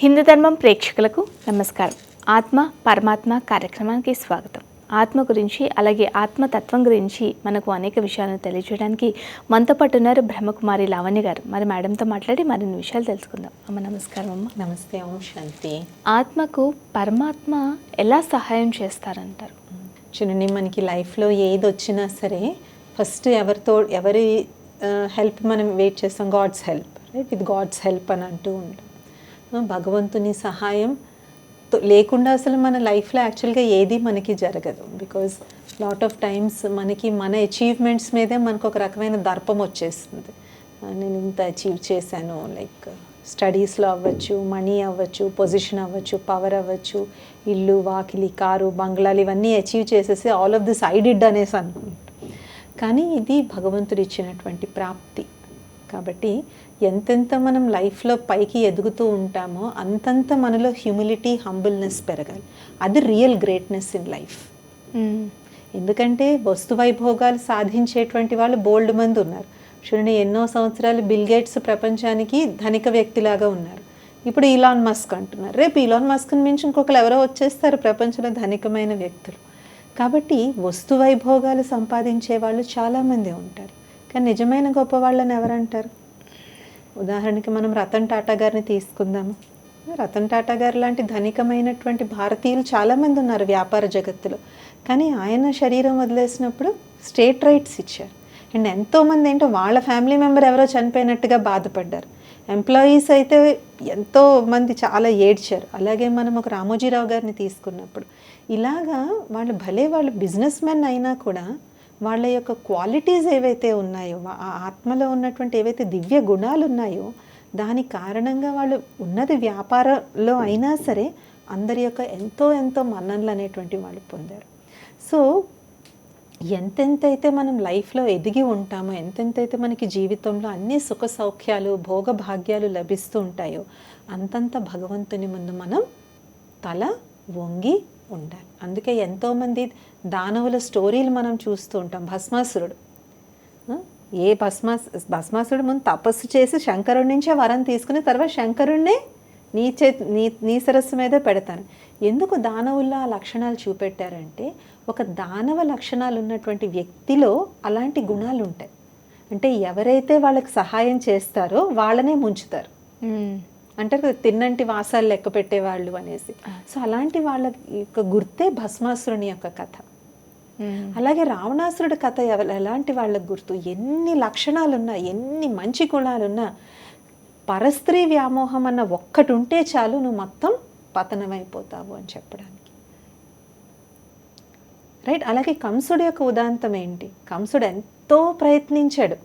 హిందూ ధర్మం ప్రేక్షకులకు నమస్కారం. ఆత్మ పరమాత్మ కార్యక్రమానికి స్వాగతం. ఆత్మ గురించి అలాగే ఆత్మతత్వం గురించి మనకు అనేక విషయాలను తెలియజేయడానికి మనతో పాటు ఉన్నారు బ్రహ్మకుమారి లావణ్య గారు. మరి మేడంతో మాట్లాడి మరిన్ని విషయాలు తెలుసుకుందాం. అమ్మ నమస్కారం అమ్మ. నమస్తే ఓం శాంతి. ఆత్మకు పరమాత్మ ఎలా సహాయం చేస్తారంటారు? చూడండి మనకి లైఫ్లో ఏది వచ్చినా సరే ఫస్ట్ ఎవరితో ఎవరి హెల్ప్ మనం వెయిట్ చేస్తాం? God's help right? With God's help అని అంటూ ఉంటాం. భగవంతుని సహాయం లేకుండా అసలు మన లైఫ్లో యాక్చువల్గా ఏది మనకి జరగదు. బికాజ్ లాట్ ఆఫ్ టైమ్స్ మనకి మన అచీవ్మెంట్స్ మీదే మనకు ఒక రకమైన దర్పం వచ్చేస్తుంది. నేను ఇంత అచీవ్ చేశాను లైక్ స్టడీస్లో అవ్వచ్చు మనీ అవ్వచ్చు పొజిషన్ అవ్వచ్చు పవర్ అవ్వచ్చు ఇల్లు వాకిలి కారు బంగ్లాలు ఇవన్నీ అచీవ్ చేసేసి ఆల్ ఆఫ్ దిస్ ఐ అనేసి అనుకుంటాం. కానీ ఇది భగవంతుడు ఇచ్చినటువంటి ప్రాప్తి. కాబట్టి ఎంతెంత మనం లైఫ్లో పైకి ఎదుగుతూ ఉంటామో అంతంత మనలో హ్యూమిలిటీ హంబుల్నెస్ పెరగాలి. అది రియల్ గ్రేట్నెస్ ఇన్ లైఫ్. ఎందుకంటే వస్తు వైభోగాలు సాధించేటువంటి వాళ్ళు బోల్డ్ మంది ఉన్నారు. చూడండి ఎన్నో సంవత్సరాలు బిల్ గేట్స్ ప్రపంచానికి ధనిక వ్యక్తిలాగా ఉన్నారు. ఇప్పుడు ఈలాన్ మస్క్ అంటున్నారు. రేపు ఈలాన్ మస్క్ని మించి ఇంకొకరు ఎవరో వచ్చేస్తారు ప్రపంచంలో ధనికమైన వ్యక్తులు. కాబట్టి వస్తు వైభోగాలు సంపాదించే వాళ్ళు చాలామంది ఉంటారు. కానీ నిజమైన గొప్ప వాళ్ళని ఎవరంటారు? ఉదాహరణకి మనం రతన్ టాటా గారిని తీసుకుందాము. రతన్ టాటా గారు లాంటి ధనికమైనటువంటి భారతీయులు చాలామంది ఉన్నారు వ్యాపార జగత్తులో. కానీ ఆయన శరీరం వదిలేసినప్పుడు స్టేట్ రైట్స్ ఇచ్చారు. అండ్ ఎంతోమంది ఏంటో వాళ్ళ ఫ్యామిలీ మెంబర్ ఎవరో చనిపోయినట్టుగా బాధపడ్డారు. ఎంప్లాయీస్ అయితే ఎంతో మంది చాలా ఏడ్చారు. అలాగే మనం ఒక రామోజీరావు గారిని తీసుకున్నప్పుడు. ఇలాగా వాళ్ళు భలే వాళ్ళు బిజినెస్ మెన్ అయినా కూడా వాళ్ళ యొక్క క్వాలిటీస్ ఏవైతే ఉన్నాయో ఆ ఆత్మలో ఉన్నటువంటి ఏవైతే దివ్య గుణాలు ఉన్నాయో దాని కారణంగా వాళ్ళు ఉన్నది వ్యాపారంలో అయినా సరే అందరి యొక్క ఎంతో ఎంతో మన్ననలు అనేటువంటి వాళ్ళు పొందారు. సో ఎంతెంతైతే మనం లైఫ్లో ఎదిగి ఉంటామో ఎంతెంతైతే మనకి జీవితంలో అన్ని సుఖ సౌఖ్యాలు భోగభాగ్యాలు లభిస్తూ ఉంటాయో అంతంత భగవంతుని ముందు మనం తల వంగి ఉండాలి. అందుకే ఎంతోమంది దానవుల స్టోరీలు మనం చూస్తూ ఉంటాం. భస్మాసురుడు? ఏ భస్మా భస్మాసురుడు ముందు తపస్సు చేసి శంకరుడి నుంచే వరం తీసుకుని తర్వాత శంకరుణ్ణే నీ చే నీ నీ సరస్సు మీదే పెడతాను ఎందుకు దానవుల్లో ఆ లక్షణాలు చూపెట్టారంటే ఒక దానవ లక్షణాలు ఉన్నటువంటి వ్యక్తిలో అలాంటి గుణాలు ఉంటాయి. అంటే ఎవరైతే వాళ్ళకి సహాయం చేస్తారో వాళ్ళనే ముంచుతారు. అంటారు కదా తిన్నంటి వాసాలు లెక్క పెట్టేవాళ్ళు అనేసి. సో అలాంటి వాళ్ళ యొక్క గుర్తే భస్మాసురుని యొక్క కథ. Hmm. అలాగే రావణాసురుడి కథ ఎలాంటి వాళ్ళకు గుర్తు? ఎన్ని లక్షణాలున్నా ఎన్ని మంచి గుణాలున్నా పరస్త్రీ వ్యామోహం అన్న ఒక్కటి ఉంటే చాలు నువ్వు మొత్తం పతనమైపోతావు అని చెప్పడానికి. రైట్? అలాగే కంసుడు యొక్క ఉదాంతం ఏంటి? కంసుడు ఎంతో ప్రయత్నించాడు.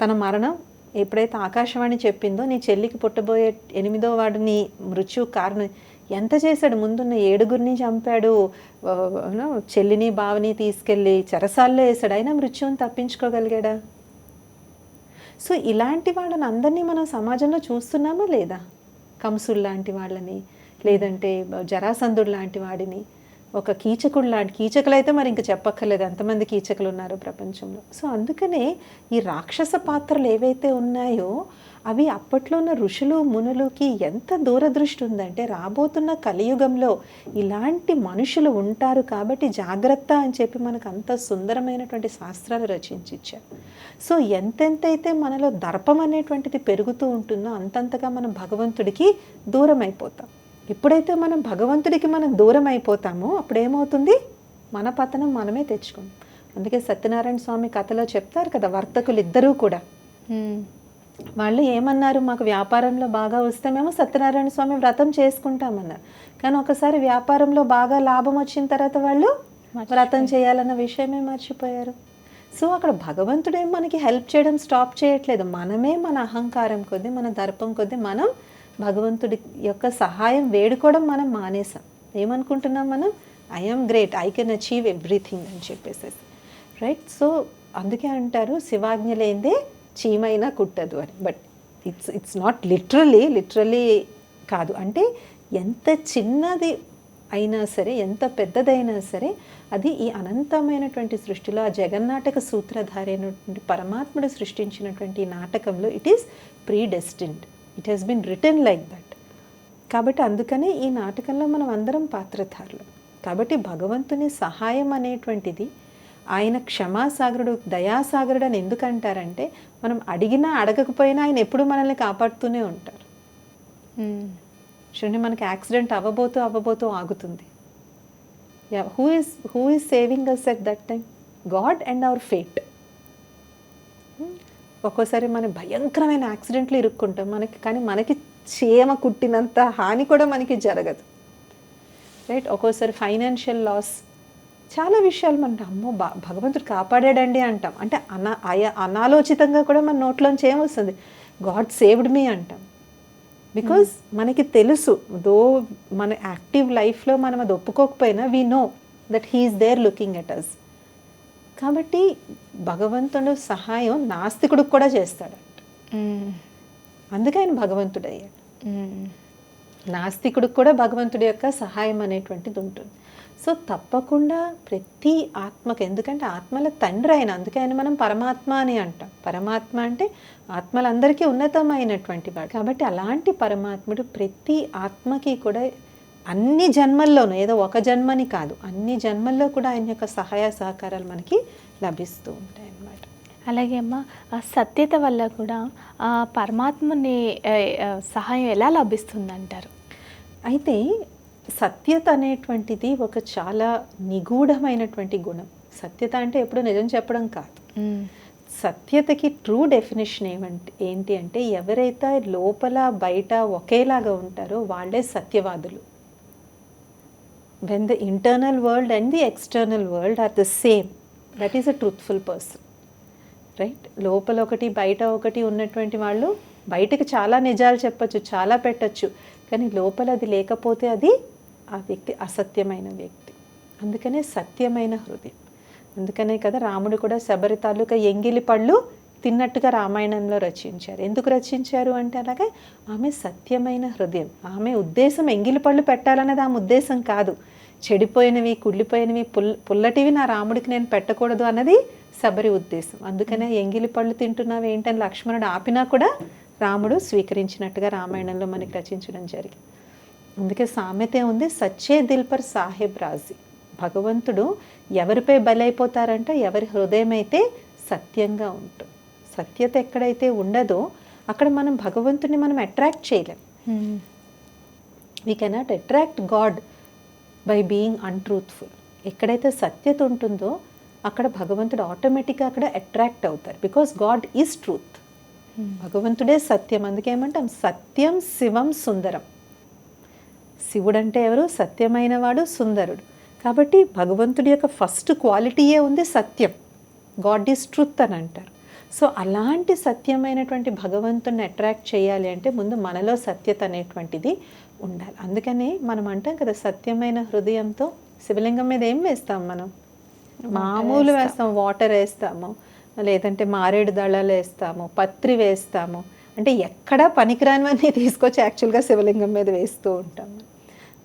తన మరణం ఎప్పుడైతే ఆకాశవాణి చెప్పిందో నీ చెల్లికి పుట్టబోయే ఎనిమిదో వాడు నీ మృత్యు కారణం ఎంత చేశాడు? ముందున్న ఏడుగురిని చంపాడు. చెల్లిని బావని తీసుకెళ్ళి చెరసాల్లో వేసాడు. అయినా మృత్యువుని తప్పించుకోగలిగాడా? సో ఇలాంటి వాళ్ళని అందరినీ మనం సమాజంలో చూస్తున్నామా లేదా? కంసుడు లాంటి వాళ్ళని లేదంటే జరాసంధుడు లాంటి వాడిని ఒక కీచకుడు లాంటి కీచకులు అయితే మరి ఇంకా చెప్పక్కర్లేదు. ఎంతమంది కీచకులు ఉన్నారు ప్రపంచంలో. సో అందుకనే ఈ రాక్షస పాత్రలు ఏవైతే ఉన్నాయో అవి అప్పట్లో ఉన్న ఋషులు మునులకి ఎంత దూరదృష్టి ఉందంటే రాబోతున్న కలియుగంలో ఇలాంటి మనుషులు ఉంటారు కాబట్టి జాగ్రత్త అని చెప్పి మనకు అంత సుందరమైనటువంటి శాస్త్రాలు రచించి ఇచ్చారు సో ఎంతెంతైతే మనలో దర్పం అనేటువంటిది పెరుగుతూ ఉంటుందో అంతంతగా మనం భగవంతుడికి దూరం అయిపోతాం ఎప్పుడైతే మనం భగవంతుడికి మనం దూరం అయిపోతామో అప్పుడు ఏమవుతుంది మన పతనం మనమే తెచ్చుకుంటాం. అందుకే సత్యనారాయణ స్వామి కథలో చెప్తారు కదా వర్తకులు ఇద్దరూ కూడా వాళ్ళు ఏమన్నారు మాకు వ్యాపారంలో బాగా వస్తే మేము సత్యనారాయణ స్వామి వ్రతం చేసుకుంటామన్నారు. కానీ ఒకసారి వ్యాపారంలో బాగా లాభం వచ్చిన తర్వాత వాళ్ళు వ్రతం చేయాలన్న విషయమే మర్చిపోయారు. సో అక్కడ భగవంతుడేం మనకి హెల్ప్ చేయడం స్టాప్ చేయట్లేదు. మనమే మన అహంకారం కొద్దీ మన దర్పం కొద్దీ మనం భగవంతుడి యొక్క సహాయం వేడుకోవడం మనం మానేసాం ఏమనుకుంటున్నాం మనం? I'm great I can achieve everything అని చెప్పేసి రైట్? సో అందుకే అంటారు శివాజ్ఞ లేనిదే చీమైనా కుట్టదు అని. But it's it's not literally literally కాదు. అంటే ఎంత చిన్నది అయినా సరే ఎంత పెద్దదైనా సరే అది ఈ అనంతమైనటువంటి సృష్టిలో ఆ జగన్నాటక సూత్రధారి అయినటువంటి పరమాత్ముడు సృష్టించినటువంటి నాటకంలో it is predestined it has been return like that కాబట్టి అందుకనే ఈ నాటకంలో మనం అందరం పాత్రధారులు. కాబట్టి భగవంతుని సహాయం అనేటువంటిది ఆయన క్షమాసాగరుడు దయాసాగరుడు అని ఎందుకు అంటారంటే మనం అడిగినా అడగకపోయినా ఆయన ఎప్పుడు మనల్ని కాపాడుతూనే ఉంటారు. మ్మ్. చూడండి మనకి యాక్సిడెంట్ అవ్వబోతూ అవ్వబోతూ ఆగుతుంది. Who is who is saving us at that time God and our fate ఒక్కోసారి మనం భయంకరమైన యాక్సిడెంట్లు ఇరుక్కుంటాం. మనకి కానీ మనకి చీమ కుట్టినంత హాని కూడా మనకి జరగదు. రైట్ ఒక్కోసారి ఫైనాన్షియల్ లాస్ చాలా విషయాలు మన అమ్మో బా భగవంతుడు కాపాడాడండి అంటాం. అంటే అనా అయ అనాలోచితంగా కూడా మన నోట్లోంచి ఏమొస్తుంది? గాడ్ సేవ్డ్ మీ అంటాం. బికాజ్ మనకి తెలుసు దో మన యాక్టివ్ లైఫ్లో మనం అది ఒప్పుకోకపోయినా we know that he is there looking at us కాబట్టి భగవంతుడు సహాయం నాస్తికుడికి కూడా చేస్తాడంట మ్మ్. అందుకే ఆయన భగవంతుడు అయ్యాడు మ్మ్. నాస్తికుడికి కూడా భగవంతుడి యొక్క సహాయం అనేటువంటిది ఉంటుంది. సో తప్పకుండా ప్రతి ఆత్మకు ఎందుకంటే ఆత్మల తండ్రి ఆయన అందుకే ఆయన మనం పరమాత్మ అని అంటాం. పరమాత్మ అంటే ఆత్మలందరికీ ఉన్నతమైనటువంటి వాడు. కాబట్టి అలాంటి పరమాత్ముడు ప్రతి ఆత్మకి కూడా అన్ని జన్మల్లోనూ ఏదో ఒక జన్మని కాదు అన్ని జన్మల్లో కూడా ఆయన యొక్క సహాయ సహకారాలు మనకి లభిస్తూ ఉంటాయి అన్నమాట. అలాగే అమ్మ ఆ సత్యత వల్ల కూడా ఆ పరమాత్మని సహాయం ఎలా లభిస్తుందంటారు? అయితే సత్యత అనేటువంటిది ఒక చాలా నిగూఢమైనటువంటి గుణం. సత్యత అంటే ఎప్పుడు నిజం చెప్పడం కాదు. సత్యతకి ట్రూ డెఫినేషన్ ఏమంటే ఏంటి అంటే ఎవరైతే లోపల బయట ఒకేలాగా ఉంటారో వాళ్ళే సత్యవాదులు. When the internal world and the external world are the same that is a truthful person right లోపల ఒకటి బయట ఒకటి ఉన్నటువంటి వాళ్ళు బయటకు చాలా నిజాలు చెప్పొచ్చు చాలా పెట్టొచ్చు. కానీ లోపల అది లేకపోతే అది ఆ వ్యక్తి అసత్యమైన వ్యక్తి. అందుకనే సత్యమైన హృదయం. అందుకనే కదా రాముడు కూడా శబరి తాలూకా ఎంగిలి పళ్ళు తిన్నట్టుగా రామాయణంలో రచించారు. ఎందుకు రచించారు అంటే అలాగే ఆమె సత్యమైన హృదయం. ఆమె ఉద్దేశం ఎంగిలి పళ్ళు పెట్టాలనేది ఆమె ఉద్దేశం కాదు. చెడిపోయినవి కుళ్ళిపోయినవి పుల్ పుల్లటివి నా రాముడికి నేను పెట్టకూడదు అన్నది శబరి ఉద్దేశం. అందుకనే ఎంగిలి పళ్ళు తింటున్నావు ఏంటని లక్ష్మణుడు ఆపినా కూడా రాముడు స్వీకరించినట్టుగా రామాయణంలో మనకి రచించడం జరిగింది. అందుకే సామెతే ఉంది సచ్చే దిల్ పర్ సాహెబ్ రాజీ. భగవంతుడు ఎవరిపై బలైపోతారంటే? ఎవరి హృదయం అయితే సత్యంగా ఉంటుంది సత్యత ఎక్కడైతే ఉండదో అక్కడ మనం భగవంతుని మనం అట్రాక్ట్ చేయలేం. We cannot attract God by being untruthful ఎక్కడైతే సత్యత ఉంటుందో అక్కడ భగవంతుడు ఆటోమేటిక్గా అక్కడ అట్రాక్ట్ అవుతారు. బికాస్ గాడ్ ఈజ్ ట్రూత్ భగవంతుడే సత్యం. అందుకే ఏమంటాం సత్యం శివం సుందరం. శివుడు అంటే ఎవరు? సత్యమైన వాడు సుందరుడు. కాబట్టి భగవంతుడి యొక్క ఫస్ట్ క్వాలిటీయే ఉంది సత్యం. గాడ్ ఈజ్ ట్రుత్ అని అంటారు. సో అలాంటి సత్యమైనటువంటి భగవంతుని అట్రాక్ట్ చేయాలి అంటే ముందు మనలో సత్యత అనేటువంటిది ఉండాలి. అందుకని మనం అంటాం కదా సత్యమైన హృదయంతో శివలింగం మీద ఏం వేస్తాం మనం? మామూలు వేస్తాం. వాటర్ వేస్తాము. లేదంటే మారేడు దళాలు వేస్తాము పత్రి వేస్తాము. అంటే ఎక్కడా పనికిరానివన్నీ తీసుకొచ్చి యాక్చువల్గా శివలింగం మీద వేస్తూ ఉంటాం.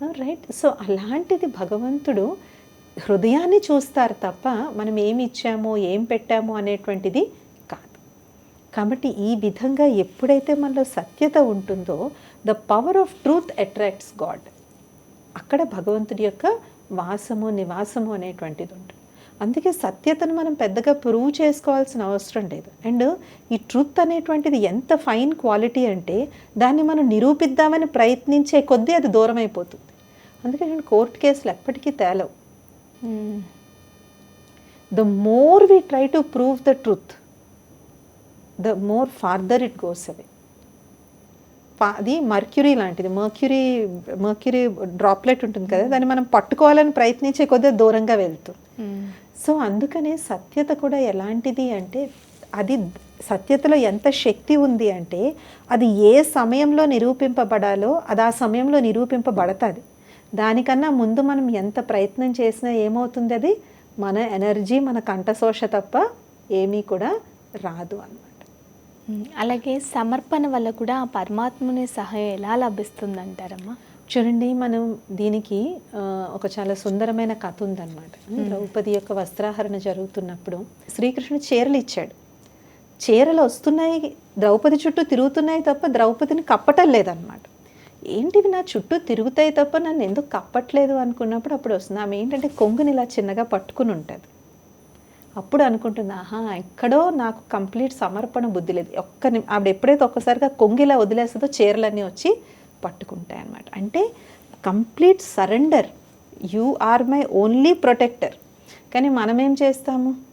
రైట్ సో అలాంటిది భగవంతుడు హృదయాన్ని చూస్తారు తప్ప మనం ఏమి ఇచ్చామో ఏం పెట్టామో అనేటువంటిది కాదు. కాబట్టి ఈ విధంగా ఎప్పుడైతే మనలో సత్యత ఉంటుందో the power of truth attracts God అక్కడ భగవంతుడి యొక్క వాసము నివాసము అనేటువంటిది ఉంటుంది. అందుకే సత్యతను మనం పెద్దగా ప్రూవ్ చేసుకోవాల్సిన అవసరం లేదు. అండ్ ఈ ట్రూత్ అనేటువంటిది ఎంత ఫైన్ క్వాలిటీ అంటే దాన్ని మనం నిరూపిద్దామని ప్రయత్నించే కొద్దీ అది దూరం అయిపోతుంది అందుకే నేను కోర్టు కేసులు ఎప్పటికీ తేలవు. The more we try to prove the truth the more farther it goes away అది మర్క్యూరీ లాంటిది. మర్క్యూరీ మర్క్యూరీ డ్రాప్లెట్ ఉంటుంది కదా దాన్ని మనం పట్టుకోవాలని ప్రయత్నించే కొద్దీ దూరంగా వెళ్తుంది. సో అందుకనే సత్యత కూడా ఎలాంటిది అంటే అది సత్యతలో ఎంత శక్తి ఉంది అంటే అది ఏ సమయంలో నిరూపింపబడాలో అది ఆ సమయంలో నిరూపింపబడతాది. దానికన్నా ముందు మనం ఎంత ప్రయత్నం చేసినా ఏమవుతుంది అది? మన ఎనర్జీ మన కంఠశోష తప్ప ఏమీ కూడా రాదు అన్నమాట. అలాగే సమర్పణ వల్ల కూడా ఆ పరమాత్ముని సహాయం ఎలా లభిస్తుందంటారమ్మా? చూడండి మనం దీనికి ఒక చాలా సుందరమైన కథ ఉందన్నమాట. ద్రౌపది యొక్క వస్త్రాహరణ జరుగుతున్నప్పుడు శ్రీకృష్ణుడు చీరలు ఇచ్చాడు. చీరలు వస్తున్నాయి ద్రౌపది చుట్టూ తిరుగుతున్నాయి తప్ప ద్రౌపదిని కప్పటం లేదన్నమాట. ఏంటివి నా చుట్టూ తిరుగుతాయి తప్ప నన్ను ఎందుకు కప్పట్లేదు అనుకున్నప్పుడు అప్పుడు వస్తుంది. ఆమె ఏంటంటే కొంగుని ఇలా చిన్నగా పట్టుకుని ఉంటుంది. అప్పుడు అనుకుంటుంది ఆహా ఎక్కడో నాకు కంప్లీట్ సమర్పణ బుద్ధి లేదు. ఒక్క ఆవిడ ఎప్పుడైతే ఒక్కసారిగా కొంగిలా వదిలేస్తుందో చీరలన్నీ వచ్చి పట్టుకుంటాయి అన్నమాట. అంటే complete surrender. You are my only protector. కానీ మనం ఏం చేస్తాము?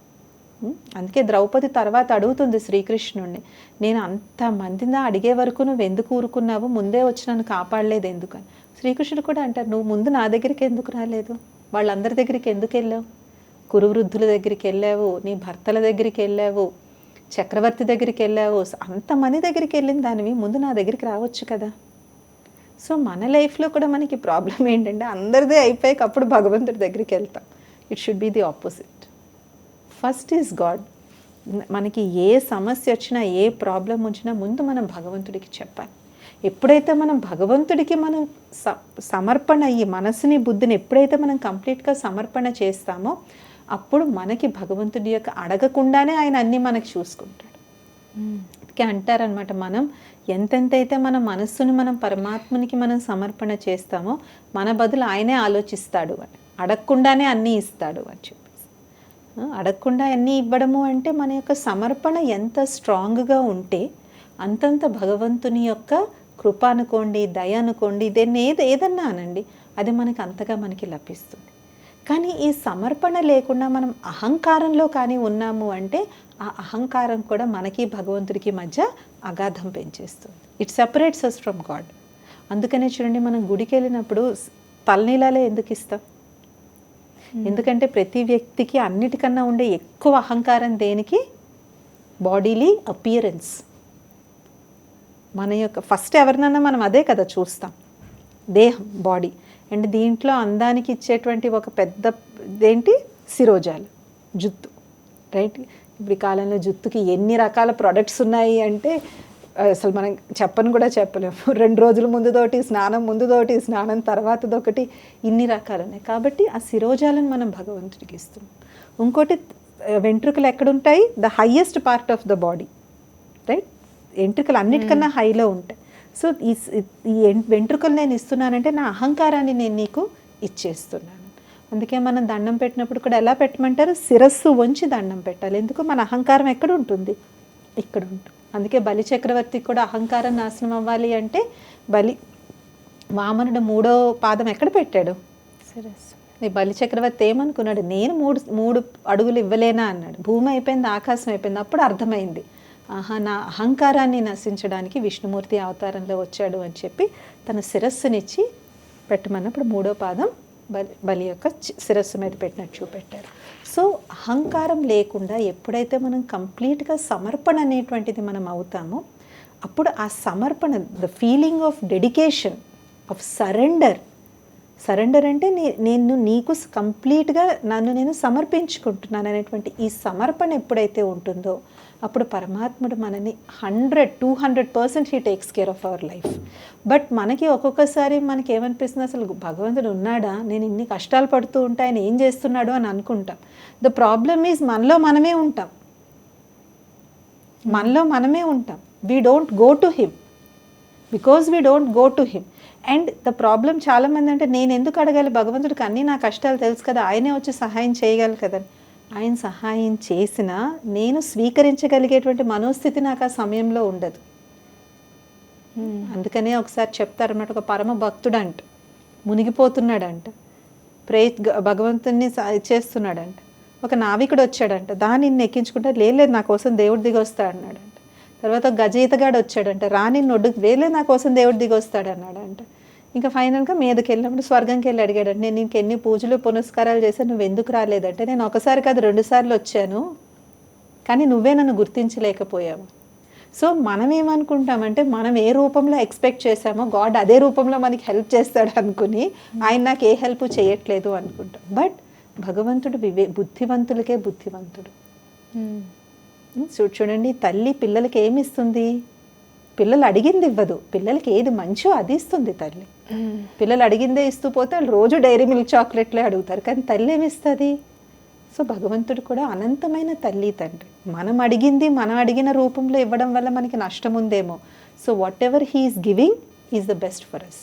అందుకే ద్రౌపది తర్వాత అడుగుతుంది శ్రీకృష్ణుడిని నేను అంత మందిని అడిగే వరకు నువ్వు ఎందుకు ఊరుకున్నావు? ముందే వచ్చి నన్ను కాపాడలేదు ఎందుకని? శ్రీకృష్ణుడు కూడా అంటారు నువ్వు ముందు నా దగ్గరికి ఎందుకు రాలేదు? వాళ్ళందరి దగ్గరికి ఎందుకు వెళ్ళావు? కురువృద్ధుల దగ్గరికి వెళ్ళావు నీ భర్తల దగ్గరికి వెళ్ళావు చక్రవర్తి దగ్గరికి వెళ్ళావు అంతమంది దగ్గరికి వెళ్ళిన దానివి ముందు నా దగ్గరికి రావచ్చు కదా? సో మన లైఫ్లో కూడా మనకి ప్రాబ్లం ఏంటంటే అందరిదే అయిపోయాక అప్పుడు భగవంతుడి దగ్గరికి వెళ్తాం. It should be the opposite first is God. మనకి ఏ సమస్య వచ్చినా ఏ ప్రాబ్లం వచ్చినా ముందు మనం భగవంతుడికి చెప్పాలి. ఎప్పుడైతే మనం భగవంతుడికి మనం స సమర్పణ అయ్యి మనసుని బుద్ధిని ఎప్పుడైతే మనం కంప్లీట్గా సమర్పణ చేస్తామో అప్పుడు మనకి భగవంతుడి యొక్క అడగకుండానే ఆయన అన్నీ మనకి చూసుకుంటాడు. అందుకే అంటారనమాట మనం ఎంతెంతైతే మన మనస్సుని మనం పరమాత్మనికి మనం సమర్పణ చేస్తామో మన బదులు ఆయనే ఆలోచిస్తాడు అని. అడగకుండానే అన్నీ ఇస్తాడు అని చెప్పి. అడగకుండా అన్నీ ఇవ్వడము అంటే మన యొక్క సమర్పణ ఎంత స్ట్రాంగ్గా ఉంటే అంతంత భగవంతుని యొక్క కృప అనుకోండి దయ అనుకోండి దేన్ని ఏది ఏదన్నా అనండి అది మనకి అంతగా మనకి లభిస్తుంది. కానీ ఈ సమర్పణ లేకుండా మనం అహంకారంలో కానీ ఉన్నాము అంటే ఆ అహంకారం కూడా మనకి భగవంతుడికి మధ్య అగాధం పెంచేస్తుంది. It separates us from God అందుకనే చూడండి మనం గుడికి వెళ్ళినప్పుడు తలనీలాలే ఎందుకు ఇస్తాం? Hmm. ఎందుకంటే ప్రతి వ్యక్తికి అన్నిటికన్నా ఉండే ఎక్కువ అహంకారం దేనికి? బాడీలీ అపియరెన్స్ మన యొక్క ఫస్ట్ ఎవరినన్నా మనం అదే కదా చూస్తాం. దేహం బాడీ అండ్ దీంట్లో అందానికి ఇచ్చేటువంటి ఒక పెద్ద ఏంటి? శిరోజాలు. జుత్తు. రైట్ ఇప్పుడు కాలంలో జుత్తుకి ఎన్ని రకాల ప్రొడక్ట్స్ ఉన్నాయి అంటే అసలు మనం చెప్పని కూడా చెప్పలేము. రెండు రోజుల ముందుతోటి స్నానం ముందుతోటి స్నానం తర్వాతదొకటి ఇన్ని రకాలు ఉన్నాయి కాబట్టి ఆ శిరోజాలను మనం భగవంతుడికి ఇస్తున్నాం ఇంకోటి వెంట్రుకలు ఎక్కడుంటాయి? The highest part of the body right వెంట్రుకలు అన్నిటికన్నా హైలో ఉంటాయి. సో ఈ ఈ వెంట్రుకలు నేను ఇస్తున్నానంటే నా అహంకారాన్ని నేను నీకు ఇచ్చేస్తున్నాను. అందుకే మనం దండం పెట్టినప్పుడు కూడా ఎలా పెట్టమంటారు? శిరస్సు వంచి దండం పెట్టాలి. ఎందుకు? మన అహంకారం ఎక్కడ ఉంటుంది ఇక్కడ ఉంటుంది అందుకే బలి చక్రవర్తికి కూడా అహంకారం నాశనం అవ్వాలి అంటే బలి వామనుడు మూడో పాదం ఎక్కడ పెట్టాడు? శిరస్సు ఈ బలి చక్రవర్తి ఏమనుకున్నాడు? నేను మూడు మూడు అడుగులు ఇవ్వలేనా అన్నాడు. భూమి అయిపోయింది ఆకాశం అయిపోయింది అప్పుడు అర్థమైంది. ఆహా నా అహంకారాన్ని నశించడానికి విష్ణుమూర్తి అవతారంలో వచ్చాడు అని చెప్పి తన శిరస్సునిచ్చి పెట్టమన్నప్పుడు మూడో పాదం బలి బలి యొక్క శిరస్సు మీద పెట్టినట్టు చూపెట్టారు. సో అహంకారం లేకుండా ఎప్పుడైతే మనం కంప్లీట్గా సమర్పణ అనేటువంటిది మనం అవుతామో అప్పుడు ఆ సమర్పణ the feeling of dedication of surrender surrender అంటే నేను నీకు కంప్లీట్గా నన్ను నేను సమర్పించుకుంటున్నాను అనేటువంటి ఈ సమర్పణ ఎప్పుడైతే ఉంటుందో అప్పుడు పరమాత్ముడు మనని hundred two hundred percent he takes care of our life. But మనకి ఒక్కొక్కసారి మనకి ఏమనిపిస్తుంది అసలు భగవంతుడు ఉన్నాడా? నేను ఇన్ని కష్టాలు పడుతూ ఉంటా ఆయన ఏం చేస్తున్నాడు అని అనుకుంటాం. ద ప్రాబ్లమ్ ఈజ్ మనలో మనమే ఉంటాం. మనలో మనమే ఉంటాం. We don't go to him because we don't go to him and the problem చాలామంది అంటే నేను ఎందుకు అడగాలి? భగవంతుడికి అన్నీ నా కష్టాలు తెలుసు కదా ఆయనే వచ్చి సహాయం చేయగలరు కదా. ఆయన సహాయం చేసినా నేను స్వీకరించగలిగేటువంటి మనోస్థితి నాకు ఆ సమయంలో ఉండదు. అందుకనే ఒకసారి చెప్తారన్నమాట ఒక పరమ భక్తుడు అంట మునిగిపోతున్నాడంట ప్రే భగవంతుని చేస్తున్నాడంట ఒక నావికుడు వచ్చాడంట దాన్ని ఎక్కించుకుంటే లేదు నా కోసం దేవుడు దిగి అన్నాడంట తర్వాత గజయితగాడు వచ్చాడంట రాని నొడ్డు వేలే నా కోసం దేవుడు దిగొస్తాడు అన్నాడంట ఇంకా ఫైనల్గా మీదకి వెళ్ళినప్పుడు స్వర్గంకి వెళ్ళి అడిగాడంట నేను నీకు ఎన్ని పూజలు పునస్కారాలు చేశాను నువ్వు ఎందుకు రాలేదంటే నేను ఒకసారి కాదు రెండు సార్లు వచ్చాను కానీ నువ్వే నన్ను గుర్తించలేకపోయావు. సో మనం ఏమనుకుంటామంటే మనం ఏ రూపంలో ఎక్స్పెక్ట్ చేసామో గాడ్ అదే రూపంలో మనకి హెల్ప్ చేస్తాడు అనుకుని ఆయన నాకు ఏ హెల్ప్ చేయట్లేదు అనుకుంటాం. బట్ భగవంతుడు వివే బుద్ధివంతులకే బుద్ధివంతుడు చూడండి తల్లి పిల్లలకి ఏమి ఇస్తుంది పిల్లలు అడిగింది ఇవ్వదు పిల్లలకి ఏది మంచో అది ఇస్తుంది తల్లి. పిల్లలు అడిగిందే ఇస్తూ పోతే వాళ్ళు రోజు డైరీ మిల్క్ చాక్లెట్లే అడుగుతారు. కానీ తల్లి ఏమి ఇస్తుంది సో భగవంతుడు కూడా అనంతమైన తల్లి తండ్రి. మనం అడిగింది మనం అడిగిన రూపంలో ఇవ్వడం వల్ల మనకి నష్టం ఉందేమో so whatever he is giving is the best for us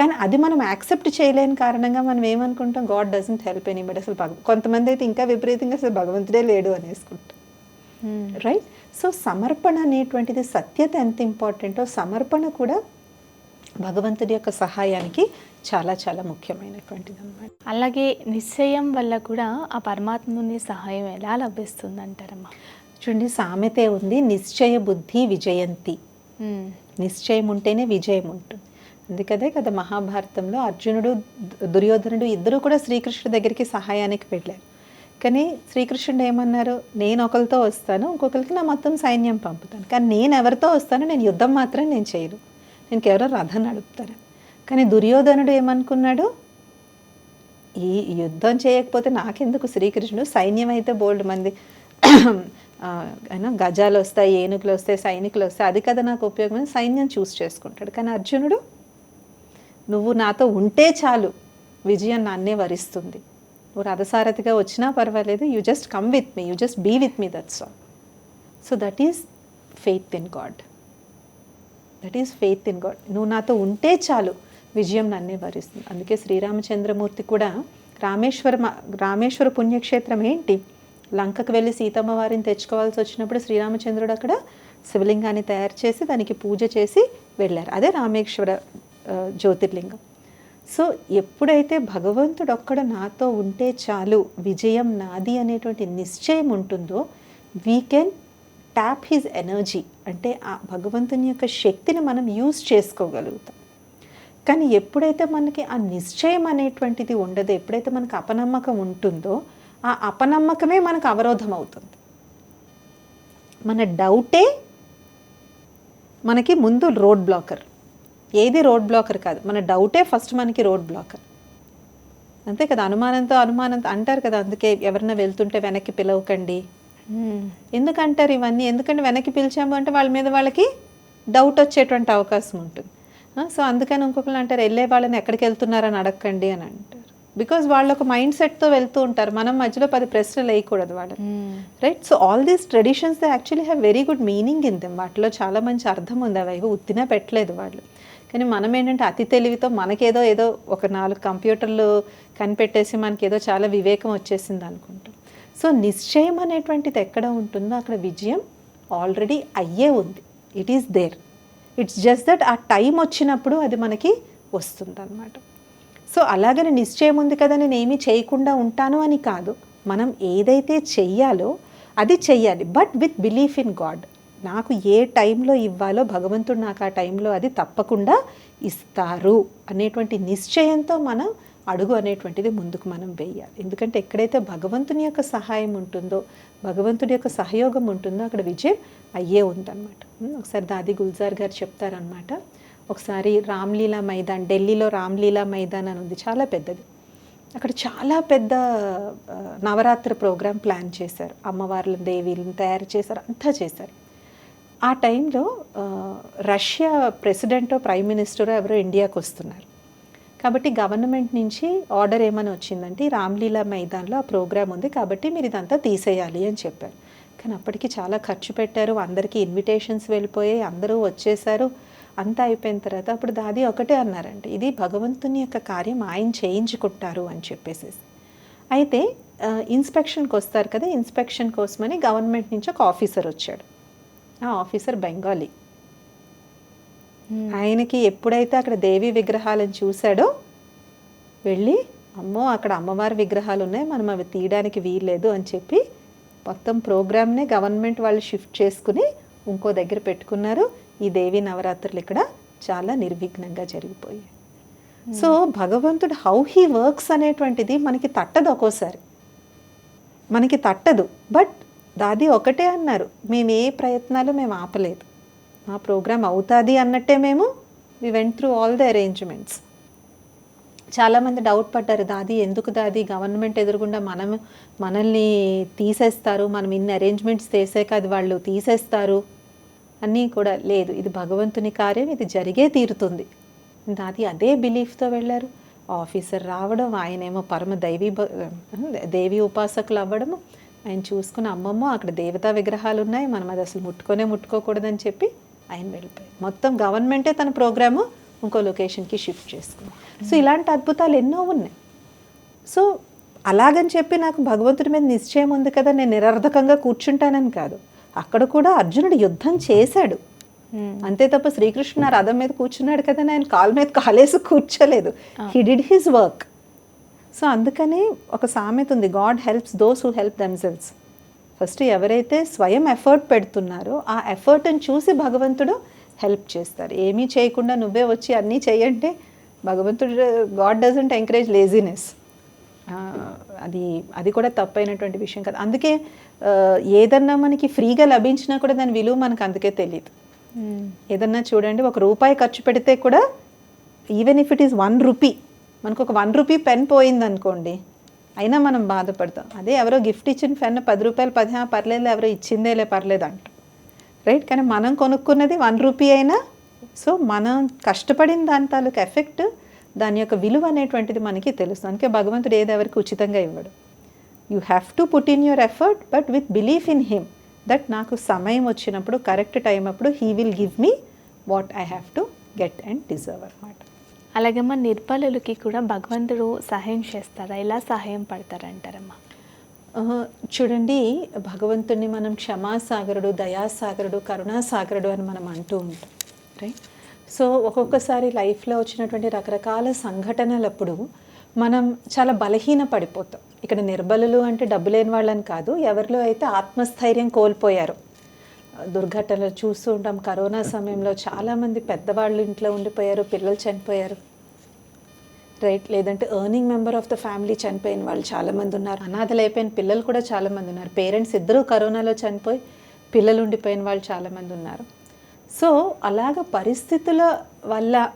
కానీ అది మనం యాక్సెప్ట్ చేయలేని కారణంగా మనం ఏమనుకుంటాం? గాడ్ డజంట్ హెల్ప్ ఎనీబడి అసలు కొంతమంది అయితే ఇంకా విపరీతంగా అసలు భగవంతుడే లేడు అనేసుకుంటాం రైట్ సో సమర్పణ అనేటువంటిది సత్యత ఎంత ఇంపార్టెంటో సమర్పణ కూడా భగవంతుడి యొక్క సహాయానికి చాలా చాలా ముఖ్యమైనటువంటిది అన్నమాట అలాగే నిశ్చయం వల్ల కూడా ఆ పరమాత్ముని సహాయం ఎలా లభిస్తుంది అంటారమ్మా చూడండి సామెతే ఉంది నిశ్చయ బుద్ధి విజయంతి. మ్మ్. నిశ్చయం ఉంటేనే విజయం ఉంటుంది. అందుకదే కదా మహాభారతంలో అర్జునుడు దుర్యోధనుడు ఇద్దరు కూడా శ్రీకృష్ణుడి దగ్గరికి సహాయానికి వెళ్ళారు. కానీ శ్రీకృష్ణుడు ఏమన్నారు? నేను ఒకరితో వస్తాను ఇంకొకరికి నా మొత్తం సైన్యం పంపుతాను. కానీ నేను ఎవరితో వస్తాను నేను యుద్ధం మాత్రం నేను చేయను. నేను కేవలం రథం నడుపుతాను. కానీ దుర్యోధనుడు ఏమనుకున్నాడు? ఈ యుద్ధం చేయకపోతే నాకెందుకు శ్రీకృష్ణుడు? సైన్యం అయితే బోల్డ్ మంది. అయినా గజాలు వస్తాయి ఏనుగులు వస్తాయి సైనికులు వస్తాయి. అది కదా నాకు ఉపయోగం. సైన్యం చూస్ చేసుకుంటాడు. కానీ అర్జునుడు నువ్వు నాతో ఉంటే చాలు. విజయం నన్నే వరిస్తుంది. నువ్వు రథసారథిగా వచ్చినా పర్వాలేదు you just come with me you just be with me that's all so that is faith in God that is faith in God నువ్వు నాతో ఉంటే చాలు విజయం నన్నే వరిస్తుంది. అందుకే శ్రీరామచంద్రమూర్తి కూడా రామేశ్వర రామేశ్వర పుణ్యక్షేత్రం ఏంటి? లంకకు వెళ్ళి సీతమ్మ వారిని తెచ్చుకోవాల్సి వచ్చినప్పుడు శ్రీరామచంద్రుడు అక్కడ శివలింగాన్ని తయారు చేసి దానికి పూజ చేసి వెళ్ళారు. అదే రామేశ్వర జ్యోతిర్లింగం. సో ఎప్పుడైతే భగవంతుడు ఒక్కడ నాతో ఉంటే చాలు విజయం నాది అనేటువంటి నిశ్చయం ఉంటుందో we can tap his energy అంటే ఆ భగవంతుని యొక్క శక్తిని మనం యూజ్ చేసుకోగలుగుతాం. కానీ ఎప్పుడైతే మనకి ఆ నిశ్చయం అనేటువంటిది ఉండదో ఎప్పుడైతే మనకు అపనమ్మకం ఉంటుందో ఆ అపనమ్మకమే మనకు అవరోధం అవుతుంది. మన డౌటే మనకి ముందు రోడ్ బ్లాకర్ ఏది రోడ్ బ్లాకర్ కాదు. మన డౌటే ఫస్ట్ మనకి రోడ్ బ్లాకర్. అంతే కదా అనుమానంతో అనుమానంతో అంటారు కదా అందుకే ఎవరన్నా వెళ్తుంటే వెనక్కి పిలవకండి. ఎందుకంటారు ఇవన్నీ? ఎందుకంటే వెనక్కి పిలిచాము అంటే వాళ్ళ మీద వాళ్ళకి డౌట్ వచ్చేటువంటి అవకాశం ఉంటుంది. సో అందుకని ఇంకొకరు అంటారు వెళ్ళే వాళ్ళని ఎక్కడికి వెళ్తున్నారని అడగండి అని అంటారు. బికాజ్ వాళ్ళు ఒక మైండ్ సెట్తో వెళ్తూ ఉంటారు. మనం మధ్యలో పది ప్రశ్నలు వేయకూడదు వాళ్ళని. మ్మ్. Right so all these traditions they actually have very good meaning in them వాటిలో చాలా మంచి అర్థం ఉంది. అవి ఉత్తినా పెట్టలేదు వాళ్ళు. కానీ మనం ఏంటంటే అతి తెలివితో మనకేదో ఏదో ఒక నాలుగు కంప్యూటర్లు కనిపెట్టేసి మనకి ఏదో చాలా వివేకం వచ్చేసింది అనుకుంటాం. సో నిశ్చయం అనేటువంటిది ఎక్కడ ఉంటుందో అక్కడ విజయం ఆల్రెడీ అయ్యే ఉంది. It is there it's just that ఆ టైం వచ్చినప్పుడు అది మనకి వస్తుంది అనమాట సో అలాగని నిశ్చయం ఉంది కదా నేను ఏమీ చేయకుండా ఉంటాను అని కాదు. మనం ఏదైతే చెయ్యాలో అది చెయ్యాలి. But with belief in God నాకు ఏ టైంలో ఇవ్వాలో భగవంతుడు నాకు ఆ టైంలో అది తప్పకుండా ఇస్తారు అనేటువంటి నిశ్చయంతో మనం అడుగు అనేటువంటిది ముందుకు మనం వేయాలి. ఎందుకంటే ఎక్కడైతే భగవంతుని యొక్క సహాయం ఉంటుందో భగవంతుడి యొక్క సహయోగం ఉంటుందో అక్కడ విజయం అయ్యే ఉందన్నమాట. ఒకసారి దాది గుల్జార్ గారు చెప్తారనమాట ఒకసారి రామ్లీలా మైదాన్ ఢిల్లీలో రామ్లీలా మైదాన్ అని ఉంది చాలా పెద్దది. అక్కడ చాలా పెద్ద నవరాత్రి ప్రోగ్రాం ప్లాన్ చేశారు. అమ్మవార్లను దేవీలను తయారు చేశారు అంతా చేశారు. ఆ టైంలో రష్యా ప్రెసిడెంట్ ప్రైమ్ మినిస్టర్ ఎవరో ఇండియాకు వస్తున్నారు. కాబట్టి గవర్నమెంట్ నుంచి ఆర్డర్ ఏమని వచ్చిందంటే రామ్లీలా మైదాన్లో ఆ ప్రోగ్రామ్ ఉంది కాబట్టి మీరు ఇదంతా తీసేయాలి అని చెప్పారు. కానీ అప్పటికి చాలా ఖర్చు పెట్టారు అందరికీ ఇన్విటేషన్స్ వెళ్ళిపోయాయి అందరూ వచ్చేసారు. అంతా అయిపోయిన తర్వాత అప్పుడు దాది ఒకటే అన్నారంటే ఇది భగవంతుని యొక్క కార్యం ఆయన చేయించుకుంటారు అని చెప్పేసి అయితే ఇన్స్పెక్షన్కి వస్తారు కదా ఇన్స్పెక్షన్ కోసమని గవర్నమెంట్ నుంచి ఒక ఆఫీసర్ వచ్చాడు. ఆ ఆఫీసర్ బెంగాలీ. ఆయనకి ఎప్పుడైతే అక్కడ దేవి విగ్రహాలను చూశాడో వెళ్ళి అమ్మో అక్కడ అమ్మవారి విగ్రహాలు ఉన్నాయి మనం అవి తీయడానికి వీల్లేదు అని చెప్పి మొత్తం ప్రోగ్రామ్నే గవర్నమెంట్ వాళ్ళు షిఫ్ట్ చేసుకుని ఇంకో దగ్గర పెట్టుకున్నారు. ఈ దేవి నవరాత్రులు ఇక్కడ చాలా నిర్విఘ్నంగా జరిగిపోయాయి. సో భగవంతుడు హౌ హీ వర్క్స్ అనేటువంటిది మనకి తట్టదు ఒక్కోసారి. మనకి తట్టదు. బట్ దాది ఒకటే అన్నారు మేము ఏ ప్రయత్నాలు మేము ఆపలేదు. మా ప్రోగ్రామ్ అవుతుంది అన్నట్టే మేము we went through all the arrangements చాలామంది డౌట్ పడ్డారు దాది ఎందుకు దాది? గవర్నమెంట్ ఎదురుగుండా మనం మనల్ని తీసేస్తారు మనం ఇన్ని అరేంజ్మెంట్స్ చేసాక అది వాళ్ళు తీసేస్తారు. అన్నీ కూడా లేదు ఇది భగవంతుని కార్యం ఇది జరిగే తీరుతుంది. దాది అదే బిలీఫ్తో వెళ్ళారు. ఆఫీసర్ రావడం ఆయనేమో పరమ దైవీ దేవి ఉపాసకులు అవ్వడము ఆయన చూసుకుని అమ్మమ్మ అక్కడ దేవతా విగ్రహాలు ఉన్నాయి మనం అది అసలు ముట్టుకొనే ముట్టుకోకూడదని చెప్పి ఆయన వెళ్ళిపోయారు మొత్తం గవర్నమెంటే తన ప్రోగ్రాము ఇంకో లొకేషన్కి షిఫ్ట్ చేసుకుంది. సో ఇలాంటి అద్భుతాలు ఎన్నో ఉన్నాయి. సో అలాగని చెప్పి నాకు భగవంతుడి మీద నిశ్చయం ఉంది కదా నేను నిరర్ధకంగా కూర్చుంటానని కాదు. అక్కడ కూడా అర్జునుడు యుద్ధం చేశాడు. అంతే తప్ప శ్రీకృష్ణ రథం మీద కూర్చున్నాడు కదా ఆయన కాలు మీద కాలేసి కూర్చోలేదు. He did his work so అందుకని ఒక సామెత ఉంది God helps those who help themselves first ఎవరైతే స్వయం ఎఫర్ట్ పెడుతున్నారో ఆ ఎఫర్ట్ని చూసి భగవంతుడు హెల్ప్ చేస్తారు. ఏమీ చేయకుండా నువ్వే వచ్చి అన్నీ చేయంటే భగవంతుడు గాడ్ డజంట్ ఎంకరేజ్ లేజినెస్ అది అది కూడా తప్పైనటువంటి విషయం కదా. అందుకే ఏదన్నా మనకి ఫ్రీగా లభించినా కూడా దాని విలువ మనకు అందుకే తెలియదు మ్మ్. ఏదన్నా చూడండి ఒక రూపాయి ఖర్చు పెడితే కూడా even if it is one rupee మనకు ఒక వన్ రూపీ పెన్ పోయింది అనుకోండి అయినా మనం బాధపడతాం. అదే ఎవరో గిఫ్ట్ ఇచ్చిన పెన్ పది రూపాయలు పదిహా పర్లేదు ఎవరో ఇచ్చిందేలే పర్లేదు అంట రైట్ కానీ మనం కొనుక్కున్నది వన్ రూపీ అయినా సో మనం కష్టపడిన దాని తాలూకు ఎఫెక్ట్ దాని యొక్క విలువ అనేటువంటిది మనకి తెలుస్తుంది అందుకే భగవంతుడు ఏది ఎవరికి ఉచితంగా ఇవ్వడు. You have to put in your effort but with belief in him that నాకు సమయం వచ్చినప్పుడు కరెక్ట్ టైం అప్పుడు he will give me what I have to get and deserve అనమాట అలాగేమ్మా నిర్బలులకి కూడా భగవంతుడు సహాయం చేస్తారా? ఎలా సహాయం పడతారంటారమ్మా? చూడండి భగవంతుడిని మనం క్షమాసాగరుడు దయాసాగరుడు కరుణాసాగరుడు అని మనం అంటూ ఉంటాం రైట్ సో ఒక్కొక్కసారి లైఫ్లో వచ్చినటువంటి రకరకాల సంఘటనలప్పుడు మనం చాలా బలహీన పడిపోతాం ఇక్కడ నిర్బలులు అంటే డబ్బు లేని వాళ్ళని కాదు ఎవరిలో అయితే ఆత్మస్థైర్యం కోల్పోయారు దుర్ఘటనలు చూస్తూ ఉంటాం. కరోనా సమయంలో చాలామంది పెద్దవాళ్ళు ఇంట్లో ఉండిపోయారు పిల్లలు చనిపోయారు. రైట్ లేదంటే earning member of the family చనిపోయిన వాళ్ళు చాలామంది ఉన్నారు. అనాథలు అయిపోయిన పిల్లలు కూడా చాలామంది ఉన్నారు. పేరెంట్స్ ఇద్దరూ కరోనాలో చనిపోయి పిల్లలు ఉండిపోయిన వాళ్ళు చాలామంది ఉన్నారు. సో అలాగ పరిస్థితుల వల్ల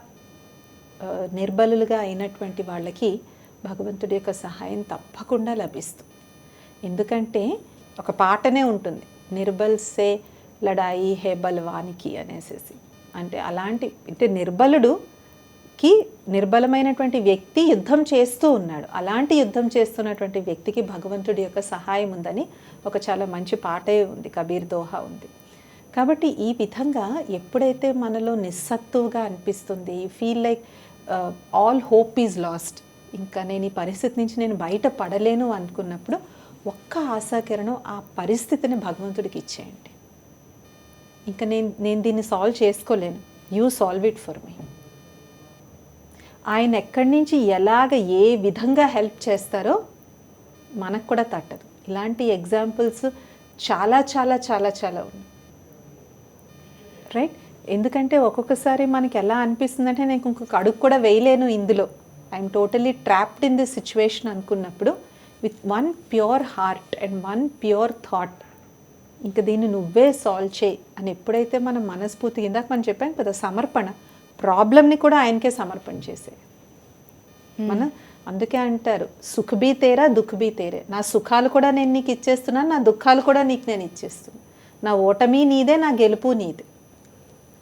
నిర్బలులుగా అయినటువంటి వాళ్ళకి భగవంతుడి యొక్క సహాయం తప్పకుండా లభిస్తుంది. ఎందుకంటే ఒక పాటనే ఉంటుంది. నిర్బల్సే లడాయి హే బలవానికి అనేసేసి. అంటే అలాంటి అంటే నిర్బలుడుకి నిర్బలమైనటువంటి వ్యక్తి యుద్ధం చేస్తూ ఉన్నాడు. అలాంటి యుద్ధం చేస్తున్నటువంటి వ్యక్తికి భగవంతుడి యొక్క సహాయం ఉందని ఒక చాలా మంచి పాటే ఉంది కబీర్ దోహా ఉంది. కాబట్టి ఈ విధంగా ఎప్పుడైతే మనలో నిస్సత్తువుగా అనిపిస్తుంది feel like all hope is lost ఇంకా నేను ఈ పరిస్థితి నుంచి నేను బయట పడలేను అనుకున్నప్పుడు ఒక్క ఆశాకిరణం ఆ పరిస్థితిని భగవంతుడికి ఇచ్చేయండి. ఇంకా నేను నేను దీన్ని సాల్వ్ చేసుకోలేను. You solve it for me ఆయన ఎక్కడి నుంచి ఎలాగ ఏ విధంగా హెల్ప్ చేస్తారో మనకు కూడా తట్టదు. ఇలాంటి ఎగ్జాంపుల్స్ చాలా చాలా చాలా చాలా ఉన్నాయి. రైట్ ఎందుకంటే ఒక్కొక్కసారి మనకి ఎలా అనిపిస్తుందంటే నేను ఇంకొక అడుగు కూడా వేయలేను ఇందులో. I'm totally trapped in this situation అనుకున్నప్పుడు with one pure heart and one pure thought ఇంకా దీన్ని నువ్వే సాల్వ్ చేయి అని ఎప్పుడైతే మనం మనస్ఫూర్తిగా ఇందాక మనం చెప్పాం కదా సమర్పణ ప్రాబ్లమ్ని కూడా ఆయనకే సమర్పణ చేసే మన అందుకే అంటారు సుఖ్ బీ తేరా దుఃఖ్ బీ తేరే. నా సుఖాలు కూడా నేను నీకు ఇచ్చేస్తున్నాను నా దుఃఖాలు కూడా నీకు నేను ఇచ్చేస్తున్నాను. నా ఓటమి నీదే నా గెలుపు నీదే.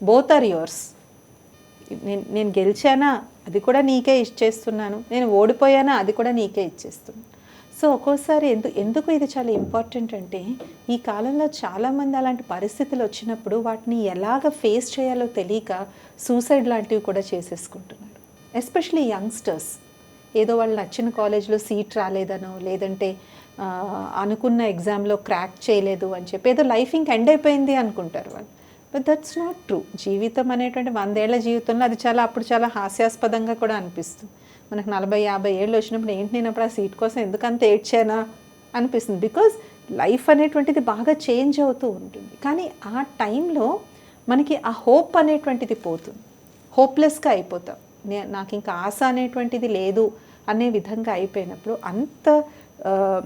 బోత్ ఆర్ యువర్స్ నేను నేను గెలిచానా అది కూడా నీకే ఇచ్చేస్తున్నాను. నేను ఓడిపోయానా అది కూడా నీకే ఇచ్చేస్తున్నాను. సో ఒక్కోసారి ఎందుకు ఎందుకు ఇది చాలా ఇంపార్టెంట్ అంటే ఈ కాలంలో చాలామంది అలాంటి పరిస్థితులు వచ్చినప్పుడు వాటిని ఎలాగ ఫేస్ చేయాలో తెలియక సూసైడ్ లాంటివి కూడా చేసేసుకుంటున్నారు. Especially youngsters. ఏదో వాళ్ళు నచ్చిన కాలేజ్లో సీట్ రాలేదనో లేదంటే అనుకున్న ఎగ్జామ్లో క్రాక్ చేయలేదు అని చెప్పి ఏదో లైఫ్ ఇంక ఎండ్ అయిపోయింది అనుకుంటారు వాళ్ళు. But that's not true. జీవితం అనేటువంటి వందేళ్ళ జీవితంలో అది చాలా అప్పుడు చాలా హాస్యాస్పదంగా కూడా అనిపిస్తుంది. మనకు నలభై యాభై ఏళ్ళు వచ్చినప్పుడు ఏంటి నేను అప్పుడు ఆ సీట్ కోసం ఎందుకు అంత ఏడ్చానా అనిపిస్తుంది. బికాజ్ లైఫ్ అనేటువంటిది బాగా చేంజ్ అవుతూ ఉంటుంది. కానీ ఆ టైంలో మనకి ఆ హోప్ అనేటువంటిది పోతుంది. హోప్లెస్గా అయిపోతాం. నే- నాకు ఇంకా ఆశ అనేటువంటిది లేదు అనే విధంగా అయిపోయినప్పుడు అంత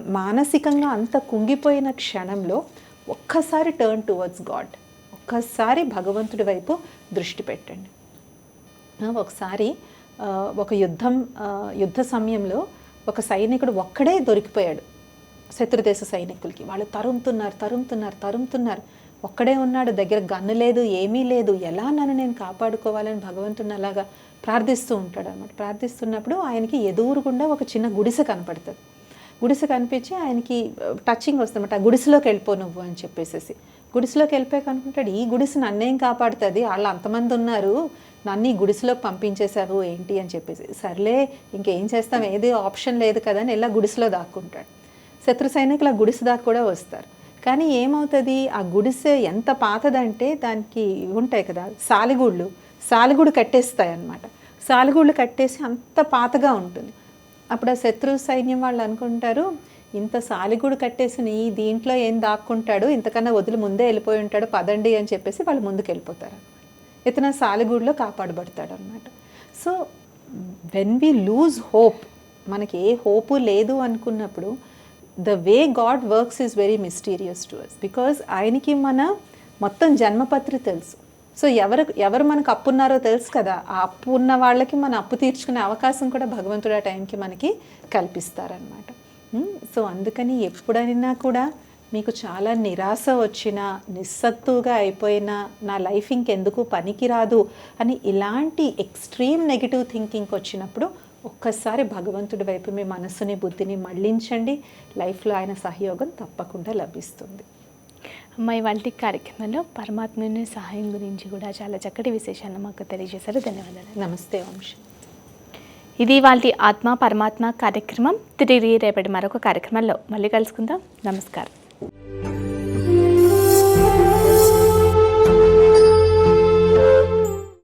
మానసికంగా అంత కుంగిపోయిన క్షణంలో ఒక్కసారి టర్న్ టువర్డ్స్ గాడ్ ఒక్కసారి భగవంతుడి వైపు దృష్టి పెట్టండి. ఒకసారి ఒక యుద్ధం యుద్ధ సమయంలో ఒక సైనికుడు ఒక్కడే దొరికిపోయాడు. శత్రుదేశ సైనికులకి. వాళ్ళు తరుముతున్నారు తరుముతున్నారు తరుముతున్నారు. ఒక్కడే ఉన్నాడు దగ్గర గన్ను లేదు ఏమీ లేదు. ఎలా నన్ను నేను కాపాడుకోవాలని భగవంతుని అలాగా ప్రార్థిస్తూ ఉంటాడు అనమాట ప్రార్థిస్తున్నప్పుడు ఆయనకి ఎదురుగుండా ఒక చిన్న గుడిసె కనపడుతుంది. గుడిసె కనిపించి ఆయనకి టచింగ్ వస్తుందన్నమాట. ఆ గుడిసెలోకి వెళ్ళిపో నువ్వు అని చెప్పేసేసి. గుడిసెలోకి వెళ్ళిపోయాక అనుకుంటాడు ఈ గుడిసె నన్నేం కాపాడుతుంది? వాళ్ళు అంతమంది ఉన్నారు. నన్ను ఈ గుడిసెలోకి పంపించేశావు ఏంటి అని చెప్పేసి. సర్లే ఇంకేం చేస్తాం? ఏది ఆప్షన్ లేదు కదా అని ఇలా గుడిసెలో దాక్కుంటాడు. శత్రు సైనికులు ఆ గుడిసె దాకా కూడా వస్తారు. కానీ ఏమవుతుంది? ఆ గుడిసె ఎంత పాతదంటే దానికి ఉంటాయి కదా సాలిగూళ్ళు. సాలిగూడు కట్టేస్తాయి అన్నమాట సాలిగూళ్ళు కట్టేసి అంత పాతగా ఉంటుంది. అప్పుడు ఆ శత్రు సైన్యం వాళ్ళు అనుకుంటారు ఇంత సాలిగూడు కట్టేసిన ఈ దీంట్లో ఏం దాక్కుంటాడు? ఇంతకన్నా వదిలి ముందే వెళ్ళిపోయి ఉంటాడు పదండి అని చెప్పేసి వాళ్ళు ముందుకు వెళ్ళిపోతారు ఇతను ఆ సాలిగూడులో కాపాడబడతాడు అనమాట so when we lose hope మనకి ఏ హోపు లేదు అనుకున్నప్పుడు the way God works is very mysterious to us because ఆయనకి మన మొత్తం జన్మపత్రి తెలుసు. సో ఎవరు ఎవరు మనకు అప్పు ఉన్నారో తెలుసు కదా. ఆ అప్పు ఉన్న వాళ్ళకి మన అప్పు తీర్చుకునే అవకాశం కూడా భగవంతుడు ఆ టైంకి మనకి కల్పిస్తారనమాట సో hmm? అందుకని ఎప్పుడైనా కూడా మీకు చాలా నిరాశ వచ్చినా నిస్సత్తుగా అయిపోయినా నా లైఫ్ ఇంకెందుకు పనికిరాదు అని ఇలాంటి ఎక్స్ట్రీమ్ నెగిటివ్ థింకింగ్ వచ్చినప్పుడు ఒక్కసారి భగవంతుడి వైపు మీ మనస్సుని బుద్ధిని మళ్ళించండి. లైఫ్లో ఆయన సహయోగం తప్పకుండా లభిస్తుంది. అమ్మాయి వాళ్ళ కార్యక్రమంలో పరమాత్మని సహాయం గురించి కూడా చాలా చక్కటి విశేషాలను మాకు తెలియజేశారు. ధన్యవాదాలు. నమస్తే వంశీ. ఇది వాళ్ళ ఆత్మ పరమాత్మ కార్యక్రమం. తిరిగి రేపటి మరొక కార్యక్రమంలో మళ్ళీ కలుసుకుందాం. నమస్కారం. Thank you